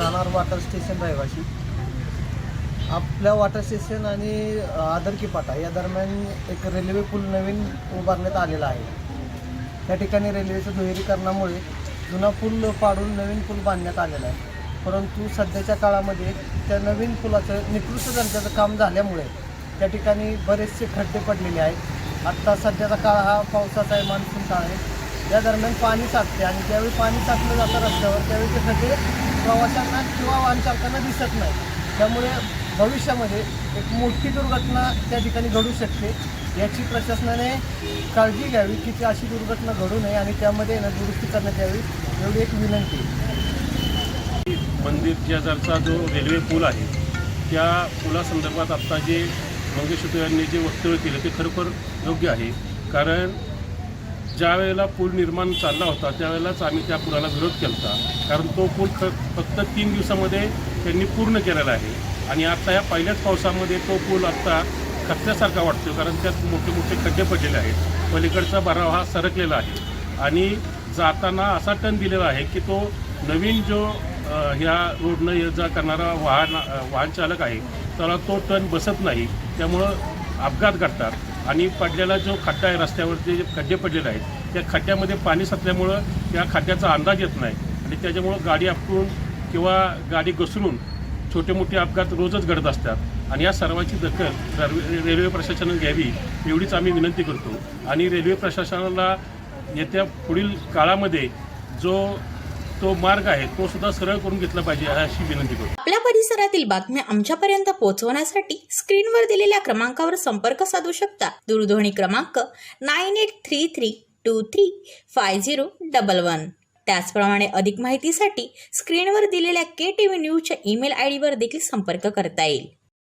Station रहिवाशी. आपल्या water station आणि आदरकी पाटा या दरम्यान एक रेल्वे पूल नवीन उभारण्यात आलेला आहे. त्या ठिकाणी रेल्वेच्या दुहेरीकरणामुळे जुना पूल पाडून नवीन पूल बांधण्यात आलेला आहे. परंतु सध्याच्या काळामध्ये त्या नवीन पुलाचं निकृष्ट दर्जाचं काम झाल्यामुळे त्या ठिकाणी बरेचसे खड्डे पडलेले आहेत. आत्ता सध्याचा काळ हा पावसाचा आहे मान्सून काळ आहे. या दरम्यान पाणी साचते आणि ज्यावेळी पाणी साचलं जातं रस्त्यावर त्यावेळी ते खड्डे प्रवाशांना किंवा वाहनचालकांना दिसत नाही. त्यामुळे भविष्यामध्ये एक मोठी दुर्घटना त्या ठिकाणी घडू शकते. याची प्रशासनाने काळजी घ्यावी की ती अशी दुर्घटना घडू नये आणि त्यामध्ये ना दुरुस्ती करण्यात यावी एवढी एक विनंती मंदिर शेजारचा जो रेल्वे पूल आहे त्या पुलासंदर्भात आत्ता जे मंगेश यांनी जे वक्तव्य केलं ते खरोखर योग्य आहे. कारण ज्या वेळेला पूल निर्माण चालला होता त्यावेळेलाच आम्ही त्या पुलाला विरोध केला होता कारण तो पूल ख फक्त तीन दिवसामध्ये त्यांनी पूर्ण केलेला आहे. आणि आता या पहिल्याच पावसामध्ये तो पूल आत्ता खचल्यासारखा वाटतो कारण त्यात मोठे मोठे खड्डे पडलेले आहेत. पलीकडचा भराव हा सरकलेला आहे. आणि जाताना असा टन दिलेला आहे की तो नवीन जो ह्या रोडनं ये जा करणारा वाहन वाहनचालक आहे त्याला तो टन बसत नाही. त्यामुळं अपघात घडतात. आणि पडलेला जो खड्डा आहे रस्त्यावरती जे खड्डे पडलेले आहेत त्या खड्ड्यामध्ये पाणी साचल्यामुळं त्या खड्ड्याचा अंदाज येत नाही. आणि त्याच्यामुळं गाडी आपटून किंवा गाडी घसरून छोटे मोठे अपघात रोजच घडत असतात. आणि या सर्वांची दखल रेल्वे रेल्वे प्रशासनाने घ्यावी एवढीच आम्ही विनंती करतो. आणि रेल्वे प्रशासनाला येत्या पुढील काळामध्ये जो तो मार्ग आहे तो सुद्धा सरळ करून घेतला पाहिजे अशी विनंती करतो. आपल्या परिसरातील बातम्या आमच्यापर्यंत पोहोचवण्यासाठी स्क्रीनवर दिलेल्या क्रमांकावर संपर्क साधू शकता. दूरध्वनी क्रमांक nine eight three three two three five zero double one. त्याचप्रमाणे अधिक माहितीसाठी स्क्रीनवर दिलेल्या के टी व्ही न्यूजच्या ईमेल आय डीवर देखील संपर्क करता येईल.